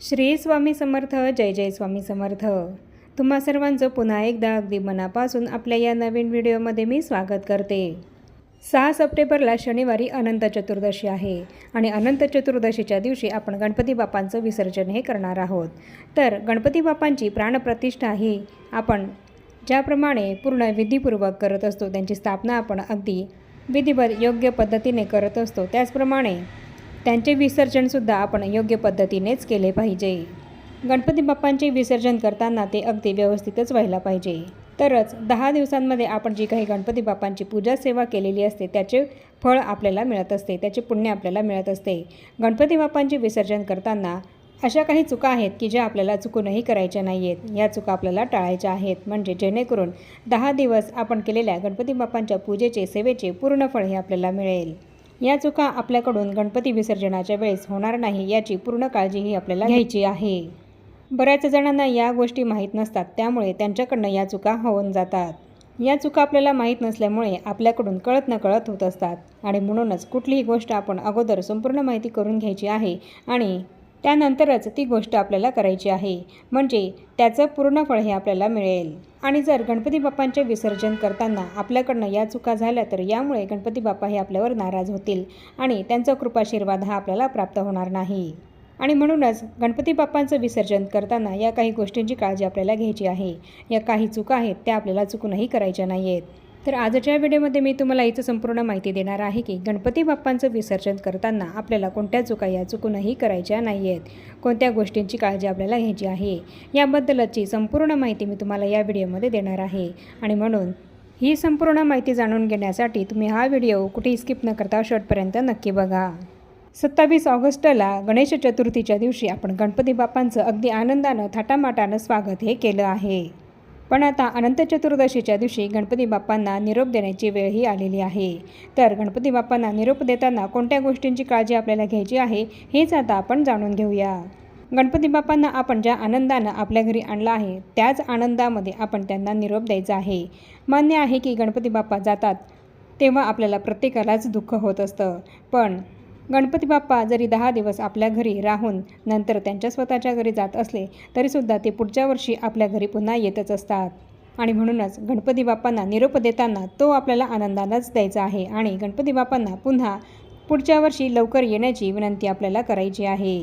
श्री स्वामी समर्थ जय जय स्वामी समर्थ. तुम्हा सर्वांचं पुन्हा एकदा अगदी मनापासून आपल्या या नवीन व्हिडिओमध्ये मी स्वागत करते. सहा सप्टेंबरला शनिवारी अनंत चतुर्दशी आहे आणि अनंत चतुर्दशीच्या दिवशी आपण गणपती बाप्पांचं विसर्जन हे करणार आहोत. तर गणपती बाप्पांची प्राणप्रतिष्ठा ही आपण ज्याप्रमाणे पूर्ण विधीपूर्वक करत असतो त्यांची स्थापना आपण अगदी विधिवत योग्य पद्धतीने करत असतो त्याचप्रमाणे त्यांचे विसर्जनसुद्धा आपण योग्य पद्धतीनेच केले पाहिजे. गणपती बाप्पांचे विसर्जन करताना ते अगदी व्यवस्थितच व्हायला पाहिजे. तरच दहा दिवसांमध्ये आपण जी काही गणपती बाप्पांची पूजा सेवा केलेली असते त्याचे फळ आपल्याला मिळत असते त्याचे पुण्य आपल्याला मिळत असते. गणपती बाप्पांचे विसर्जन करताना अशा काही चुका आहेत की ज्या आपल्याला चुकूनही करायच्या नाही आहेत या चुका आपल्याला टाळायच्या आहेत. म्हणजे जेणेकरून दहा दिवस आपण केलेल्या गणपती बाप्पांच्या पूजेचे सेवेचे पूर्ण फळ हे आपल्याला मिळेल. या चुका आपल्याकडून गणपती विसर्जनाच्या वेळेस होणार नाही याची पूर्ण काळजीही आपल्याला घ्यायची आहे. बऱ्याच जणांना या गोष्टी माहीत नसतात त्यामुळे त्यांच्याकडनं या चुका होऊन जातात. या चुका आपल्याला माहीत नसल्यामुळे आपल्याकडून कळत न कळत होत असतात आणि म्हणूनच कुठलीही गोष्ट आपण अगोदर संपूर्ण माहिती करून घ्यायची आहे आणि त्यानंतरच ती गोष्ट आपल्याला करायची आहे. म्हणजे त्याचं पूर्ण फळ हे आपल्याला मिळेल. आणि जर गणपती बाप्पांचे विसर्जन करताना आपल्याकडनं या चुका झाल्या तर यामुळे गणपती बाप्पा हे आपल्यावर नाराज होतील आणि त्यांचा कृपाशीर्वाद हा आपल्याला प्राप्त होणार नाही. आणि म्हणूनच गणपती बाप्पांचं विसर्जन करताना या काही गोष्टींची काळजी आपल्याला घ्यायची आहे. या काही चुका आहेत त्या आपल्याला चुकूनही करायच्या नाही आहेत तर आजच्या व्हिडिओमध्ये मी तुम्हाला याचं संपूर्ण माहिती देणार आहे की गणपती बाप्पांचं विसर्जन करताना आपल्याला कोणत्या चुका या चुकूनही करायच्या नाही आहेत कोणत्या गोष्टींची काळजी आपल्याला घ्यायची आहे याबद्दलची संपूर्ण माहिती मी तुम्हाला या व्हिडिओमध्ये देणार आहे. आणि म्हणून ही संपूर्ण माहिती जाणून घेण्यासाठी तुम्ही हा व्हिडिओ कुठेही स्किप न करता शेवटपर्यंत नक्की बघा. सत्तावीस ऑगस्टला गणेश चतुर्थीच्या दिवशी आपण गणपती बाप्पांचं अगदी आनंदानं थाटामाटानं स्वागत हे केलं आहे. पण आता अनंत चतुर्दशीच्या दिवशी गणपती बाप्पांना निरोप देण्याची वेळही आलेली आहे. तर गणपती बाप्पांना निरोप देताना कोणत्या गोष्टींची काळजी आपल्याला घ्यायची आहे हेच आता आपण जाणून घेऊया. गणपती बाप्पांना आपण ज्या आनंदानं आपल्या घरी आणला आहे त्याच आनंदामध्ये आपण त्यांना निरोप द्यायचा आहे. मान्य आहे की गणपती बाप्पा जातात तेव्हा आपल्याला प्रत्येकालाच दुःख होत असतं. पण गणपती बाप्पा जरी दहा दिवस आपल्या घरी राहून नंतर त्यांच्या स्वतःच्या घरी जात असले तरीसुद्धा ते पुढच्या वर्षी आपल्या घरी पुन्हा येतच असतात. आणि म्हणूनच गणपती बाप्पांना निरोप देताना तो आपल्याला आनंदानंच द्यायचा आहे आणि गणपती बाप्पांना पुन्हा पुढच्या वर्षी लवकर येण्याची विनंती आपल्याला करायची आहे.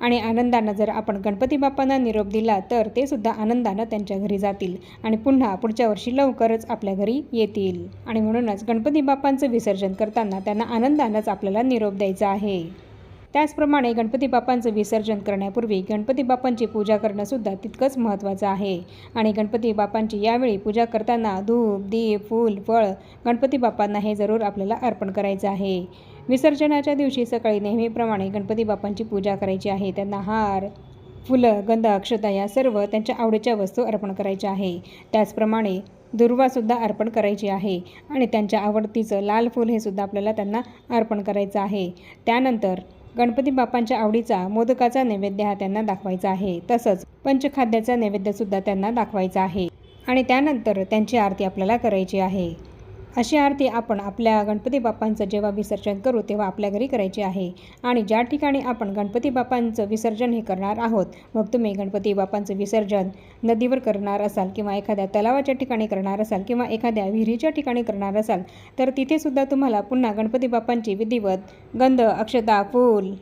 आणि आनंदानं जर आपण गणपती बाप्पांना निरोप दिला तर ते सुद्धा आनंदानं त्यांच्या घरी जातील आणि पुन्हा पुढच्या वर्षी लवकरच आपल्या घरी येतील. आणि म्हणूनच गणपती बाप्पांचं विसर्जन करताना त्यांना आनंदानंच आपल्याला निरोप द्यायचा आहे. त्याचप्रमाणे गणपती बाप्पांचं विसर्जन करण्यापूर्वी गणपती बाप्पांची पूजा करणंसुद्धा तितकंच महत्त्वाचं आहे. आणि गणपती बाप्पांची यावेळी पूजा करताना धूप दीप फूल फळ गणपती बाप्पांना हे जरूर आपल्याला अर्पण करायचं आहे. विसर्जनाच्या दिवशी सकाळी नेहमीप्रमाणे गणपती बाप्पांची पूजा करायची आहे. त्यांना हार फुलं गंध अक्षता या सर्व त्यांच्या आवडीच्या वस्तू अर्पण करायच्या आहे. त्याचप्रमाणे दुर्वासुद्धा अर्पण करायची आहे. आणि त्यांच्या आवडतीचं लाल फूल हे सुद्धा आपल्याला त्यांना अर्पण करायचं आहे. त्यानंतर गणपती बाप्पांच्या आवडीचा मोदकाचा नैवेद्य हा त्यांना दाखवायचा आहे. तसंच पंचखाद्याचा नैवेद्यसुद्धा त्यांना दाखवायचा आहे. आणि त्यानंतर त्यांची आरती आपल्याला करायची आहे. अशी आरती आपण आपल्या गणपती बाप्पांचं जेव्हा विसर्जन करू तेव्हा आपल्या घरी करायची आहे. आणि ज्या ठिकाणी आपण गणपती बाप्पांचं विसर्जन हे करणार आहोत मग तुम्ही गणपती बाप्पांचं विसर्जन नदीवर करणार असाल किंवा एखाद्या तलावाच्या ठिकाणी करणार असाल किंवा एखाद्या विहिरीच्या ठिकाणी करणार असाल तर तिथेसुद्धा तुम्हाला पुन्हा गणपती बाप्पांची विधिवत गंध अक्षता फूल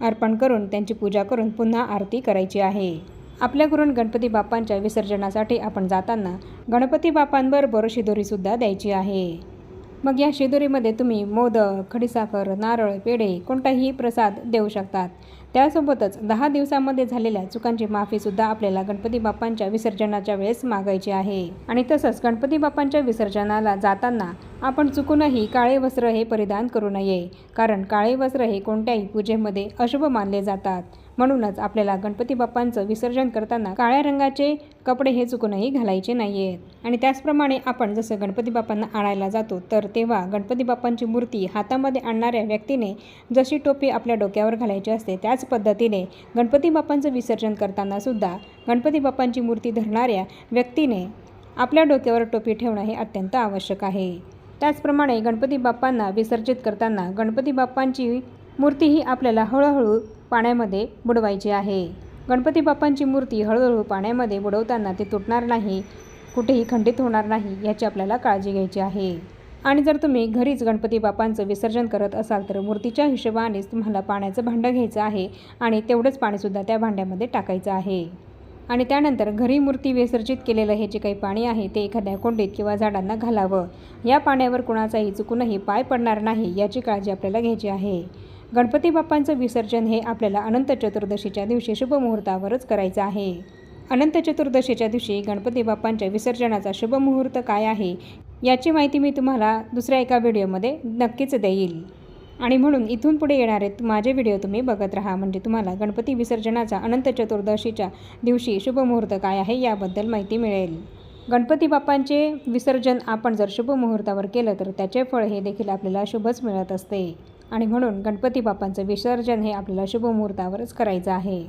अर्पण करून त्यांची पूजा करून पुन्हा आरती करायची आहे. आपल्या घरून गणपती बाप्पांच्या विसर्जनासाठी आपण जाताना गणपती बाप्पांबरोबर शिदोरीसुद्धा द्यायची आहे. मग या शिदोरीमध्ये तुम्ही मोदक खडीसाखर नारळ पेढे कोणताही प्रसाद देऊ शकतात. त्यासोबतच दहा दिवसामध्ये झालेल्या चुकांची माफीसुद्धा आपल्याला गणपती बाप्पांच्या विसर्जनाच्या वेळेस मागायची आहे. आणि तसंच गणपती बाप्पांच्या विसर्जनाला जाताना आपण चुकूनही काळे वस्त्र हे परिधान करू नये कारण काळे वस्त्र हे कोणत्याही पूजेमध्ये अशुभ मानले जातात. म्हणूनच आपल्याला गणपती बाप्पांचं विसर्जन करताना काळ्या रंगाचे कपडे हे चुकूनही घालायचे नाही आहेत आणि त्याचप्रमाणे आपण जसं गणपती बाप्पांना आणायला जातो तर तेव्हा गणपती बाप्पांची मूर्ती हातामध्ये आणणाऱ्या व्यक्तीने जशी टोपी आपल्या डोक्यावर घालायची असते त्याच पद्धतीने गणपती बाप्पांचं विसर्जन करताना सुद्धा गणपती बाप्पांची मूर्ती धरणाऱ्या व्यक्तीने आपल्या डोक्यावर टोपी ठेवणं हे अत्यंत आवश्यक आहे. त्याचप्रमाणे गणपती बाप्पांना विसर्जित करताना गणपती बाप्पांची मूर्ती ही आपल्याला हळूहळू पाण्यामध्ये बुडवायची आहे. गणपती बाप्पांची मूर्ती हळूहळू पाण्यामध्ये बुडवताना ती तुटणार नाही कुठेही खंडित होणार नाही याची आपल्याला काळजी घ्यायची आहे. आणि जर तुम्ही घरीच गणपती बाप्पांचं विसर्जन करत असाल तर मूर्तीच्या हिशोबानेच तुम्हाला पाण्याचं भांडं घ्यायचं आहे आणि तेवढंच पाणीसुद्धा त्या भांड्यामध्ये टाकायचं आहे. आणि त्यानंतर घरी मूर्ती विसर्जित केलेलं हे जे काही पाणी आहे ते एखाद्या कोंडीत किंवा झाडांना घालावं. या पाण्यावर कुणाचाही चुकूनही पाय पडणार नाही याची काळजी आपल्याला घ्यायची आहे. गणपती बाप्पांचं विसर्जन हे आपल्याला अनंत चतुर्दशीच्या दिवशी शुभ मुहूर्तावरच करायचं आहे. अनंत चतुर्दशीच्या दिवशी गणपती बाप्पांच्या विसर्जनाचा शुभमुहूर्त काय आहे याची माहिती मी तुम्हाला दुसऱ्या एका व्हिडिओमध्ये नक्कीच देईल. आणि म्हणून इथून पुढे येणारे माझे व्हिडिओ तुम्ही बघत राहा म्हणजे तुम्हाला गणपती विसर्जनाचा अनंत चतुर्दशीच्या दिवशी शुभमुहूर्त काय आहे याबद्दल माहिती मिळेल. गणपती बाप्पांचे विसर्जन आपण जर शुभ मुहूर्तावर केलं तर त्याचे फळ हे देखील आपल्याला शुभच मिळत असते. आणि म्हणून गणपती बाप्पांचं विसर्जन हे आपल्याला शुभ मुहूर्तावरच करायचं आहे.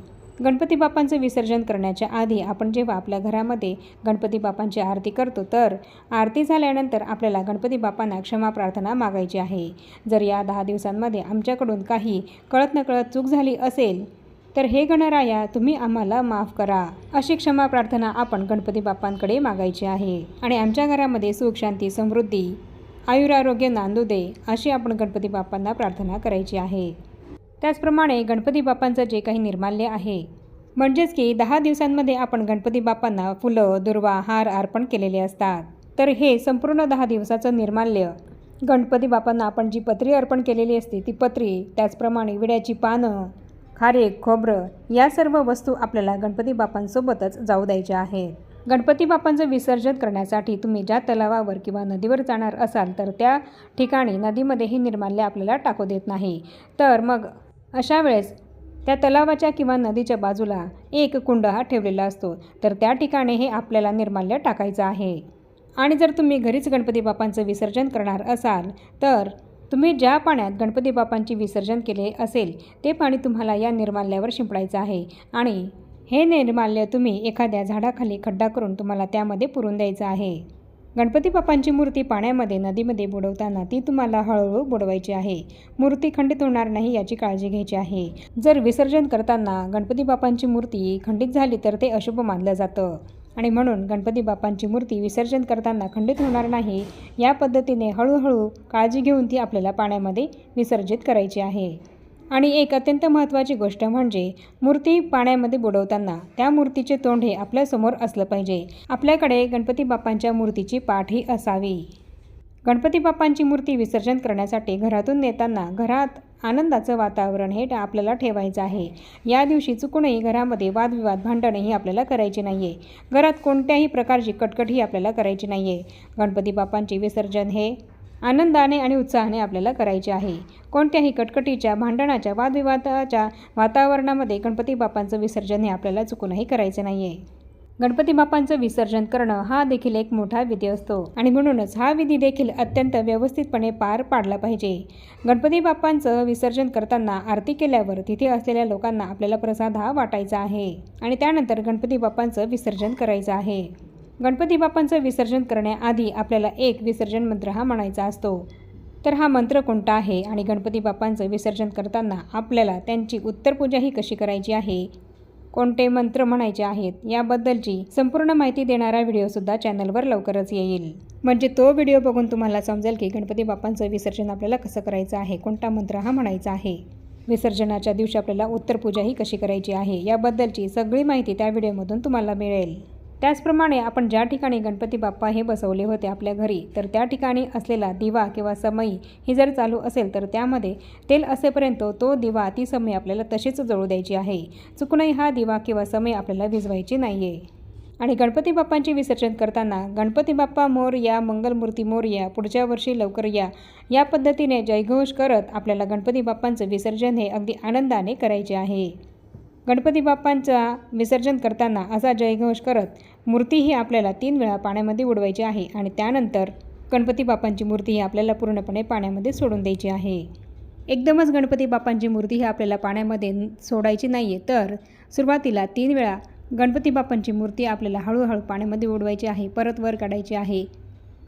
गणपती बाप्पांचं विसर्जन करण्याच्या आधी आपण जेव्हा आपल्या घरामध्ये गणपती बाप्पांची आरती करतो तर आरती झाल्यानंतर आपल्याला गणपती बाप्पांना क्षमा प्रार्थना मागायची आहे. जर या दहा दिवसांमध्ये आमच्याकडून काही कळत नकळत चूक झाली असेल तर हे गणराया तुम्ही आम्हाला माफ करा. अशी क्षमा प्रार्थना आपण गणपती बाप्पांकडे मागायची आहे. आणि आमच्या घरामध्ये सुख शांती समृद्धी आयुरारोग्य नांदू दे अशी आपण गणपती बाप्पांना प्रार्थना करायची आहे. त्याचप्रमाणे गणपती बाप्पांचं जे काही निर्माल्य आहे म्हणजेच की दहा दिवसांमध्ये आपण गणपती बाप्पांना फुलं दुर्वा हार अर्पण केलेले असतात. तर हे संपूर्ण दहा दिवसाचं निर्माल्य गणपती बाप्पांना आपण जी पत्री अर्पण केलेली असते ती पत्री त्याचप्रमाणे विड्याची पानं खारे खोबरं या सर्व वस्तू आपल्याला गणपती बाप्पांसोबतच जाऊ द्यायच्या आहेत. गणपती बाप्पांचं विसर्जन करण्यासाठी तुम्ही ज्या तलावावर किंवा नदीवर जाणार असाल तर त्या ठिकाणी नदीमध्ये हे निर्माल्य आपल्याला टाकू देत नाही. तर मग अशा वेळेस त्या तलावाच्या किंवा नदीच्या बाजूला एक कुंड हा ठेवलेला असतो. तर त्या ठिकाणी हे आपल्याला निर्माल्य टाकायचं आहे. आणि जर तुम्ही घरीच गणपती बाप्पांचं विसर्जन करणार असाल तर तुम्ही ज्या पाण्यात गणपती बाप्पांची विसर्जन केले असेल ते पाणी तुम्हाला या निर्माल्यावर शिंपडायचं आहे. आणि हे निर्माल्य तुम्ही एखाद्या झाडाखाली खड्डा करून तुम्हाला त्यामध्ये पुरून द्यायचं आहे. गणपती बाप्पांची मूर्ती पाण्यामध्ये नदीमध्ये बुडवताना ती तुम्हाला हळूहळू बुडवायची आहे. मूर्ती खंडित होणार नाही याची काळजी घ्यायची आहे. जर विसर्जन करताना गणपती बाप्पांची मूर्ती खंडित झाली तर ते अशुभ मानलं जातं. आणि म्हणून गणपती बाप्पांची मूर्ती विसर्जन करताना खंडित होणार नाही या पद्धतीने हळूहळू काळजी घेऊन ती आपल्याला पाण्यामध्ये विसर्जित करायची आहे. आणि एक अत्यंत महत्त्वाची गोष्ट म्हणजे मूर्ती पाण्यामध्ये बुडवताना त्या मूर्तीचे तोंड हे आपल्यासमोर असलं पाहिजे. आपल्याकडे गणपती बाप्पांच्या मूर्तीची पाठी असावी. गणपती बाप्पांची मूर्ती विसर्जन करण्यासाठी घरातून नेताना घरात आनंदाचं वातावरण हे आपल्याला ठेवायचं आहे. या दिवशी चुकूनही घरामध्ये वादविवाद भांडणही आपल्याला करायची नाही आहे घरात कोणत्याही प्रकारची कटकटही आपल्याला करायची नाही आहे गणपती बाप्पांचे विसर्जन हे आनंदाने आणि उत्साहाने आपल्याला करायचे आहे. कोणत्याही कटकटीच्या भांडणाच्या वादविवादाच्या वातावरणामध्ये गणपती बाप्पांचं विसर्जन हे आपल्याला चुकूनही करायचं नाही आहे गणपती बाप्पांचं विसर्जन करणं हा देखील एक मोठा विधी असतो. आणि म्हणूनच हा विधी देखील अत्यंत व्यवस्थितपणे पार पाडला पाहिजे. गणपती बाप्पांचं विसर्जन करताना आरती केल्यावर तिथे असलेल्या लोकांना आपल्याला प्रसाद हा वाटायचा आहे. आणि त्यानंतर गणपती बाप्पांचं विसर्जन करायचं आहे. गणपती बाप्पांचं विसर्जन करण्याआधी आपल्याला एक विसर्जन मंत्र हा म्हणायचा असतो. तर हा मंत्र कोणता आहे आणि गणपती बाप्पांचं विसर्जन करताना आपल्याला त्यांची उत्तरपूजा ही कशी करायची आहे? कोणते मंत्र म्हणायचे आहेत याबद्दलची संपूर्ण माहिती देणारा व्हिडिओसुद्धा चॅनलवर लवकरच येईल. म्हणजे तो व्हिडिओ बघून तुम्हाला समजेल की गणपती बाप्पांचं विसर्जन आपल्याला कसं करायचं आहे कोणता मंत्र हा म्हणायचा आहे? विसर्जनाच्या दिवशी आपल्याला उत्तरपूजा ही कशी करायची आहे याबद्दलची सगळी माहिती त्या व्हिडिओमधून तुम्हाला मिळेल. त्याचप्रमाणे आपण ज्या ठिकाणी गणपती बाप्पा हे बसवले होते आपल्या घरी तर त्या ठिकाणी असलेला दिवा किंवा समई ही जर चालू असेल तर त्यामध्ये तेल असेपर्यंत तो दिवा ती समई आपल्याला तशीच जळू द्यायची आहे. चुकूनही हा दिवा किंवा समई आपल्याला भिजवायची नाही आहे आणि गणपती बाप्पांचे विसर्जन करताना गणपती बाप्पा मोर या मंगलमूर्ती मोर या पुढच्या वर्षी लवकर या या पद्धतीने जयघोष करत आपल्याला गणपती बाप्पांचं विसर्जन हे अगदी आनंदाने करायचे आहे. गणपती बाप्पांचा विसर्जन करताना असा जयघोष करत मूर्ती ही आपल्याला तीन वेळा पाण्यामध्ये उडवायची आहे आणि त्यानंतर गणपती बाप्पांची मूर्ती ही आपल्याला पूर्णपणे पाण्यामध्ये सोडून द्यायची आहे. एकदमच गणपती बाप्पांची मूर्ती ही आपल्याला पाण्यामध्ये सोडायची नाही आहे तर सुरुवातीला तीन वेळा गणपती बाप्पांची मूर्ती आपल्याला हळूहळू पाण्यामध्ये उडवायची आहे परत वर काढायची आहे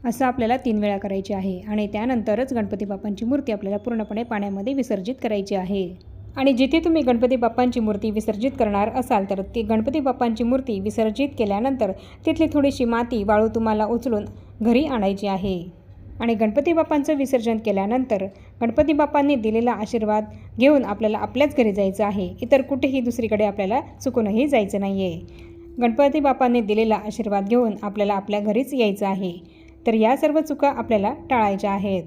असं आपल्याला तीन वेळा करायची आहे आणि त्यानंतरच गणपती बाप्पांची मूर्ती आपल्याला पूर्णपणे पाण्यामध्ये विसर्जित करायची आहे. आणि जिथे तुम्ही गणपती बाप्पांची मूर्ती विसर्जित करणार असाल तर ती गणपती बाप्पांची मूर्ती विसर्जित केल्यानंतर तिथली थोडीशी माती वाळू तुम्हाला उचलून घरी आणायची आहे. आणि गणपती बाप्पांचं विसर्जन केल्यानंतर गणपती बाप्पांनी दिलेला आशीर्वाद घेऊन आपल्याला आपल्याच घरी जायचं आहे. इतर कुठेही दुसरीकडे आपल्याला चुकूनही जायचं नाही आहे गणपती बाप्पांनी दिलेला आशीर्वाद घेऊन आपल्याला आपल्या घरीच यायचं आहे. तर या सर्व चुका आपल्याला टाळायच्या आहेत.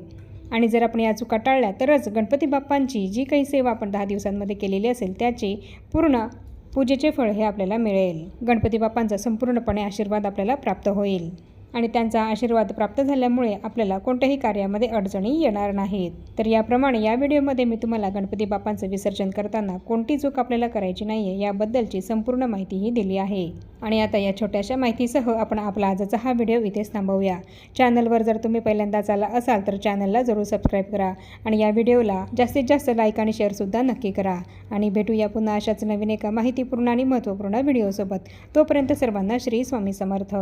आणि जर आपण या चुका टाळल्या तरच गणपती बाप्पांची जी काही सेवा आपण दहा दिवसांमध्ये केलेली असेल त्याचे पूर्ण पूजेचे फळ हे आपल्याला मिळेल. गणपती बाप्पांचा संपूर्णपणे आशीर्वाद आपल्याला प्राप्त होईल. आणि त्यांचा आशीर्वाद प्राप्त झाल्यामुळे आपल्याला कोणत्याही कार्यामध्ये अडचणी येणार नाहीत. तर याप्रमाणे या व्हिडिओमध्ये मी तुम्हाला गणपती बाप्पांचं विसर्जन करताना कोणती चूक आपल्याला करायची नाही आहे याबद्दलची संपूर्ण माहितीही दिली आहे. आणि आता या छोट्याशा माहितीसह आपण आपला आजचा हा व्हिडिओ इथेच थांबवूया. चॅनलवर जर तुम्ही पहिल्यांदाच आला असाल तर चॅनलला जरूर सबस्क्राईब करा आणि या व्हिडिओला जास्तीत जास्त लाईक आणि शेअरसुद्धा नक्की करा. आणि भेटूया पुन्हा अशाच नवीन एका माहितीपूर्ण आणि महत्त्वपूर्ण व्हिडिओसोबत. तोपर्यंत सर्वांना श्री स्वामी समर्थ.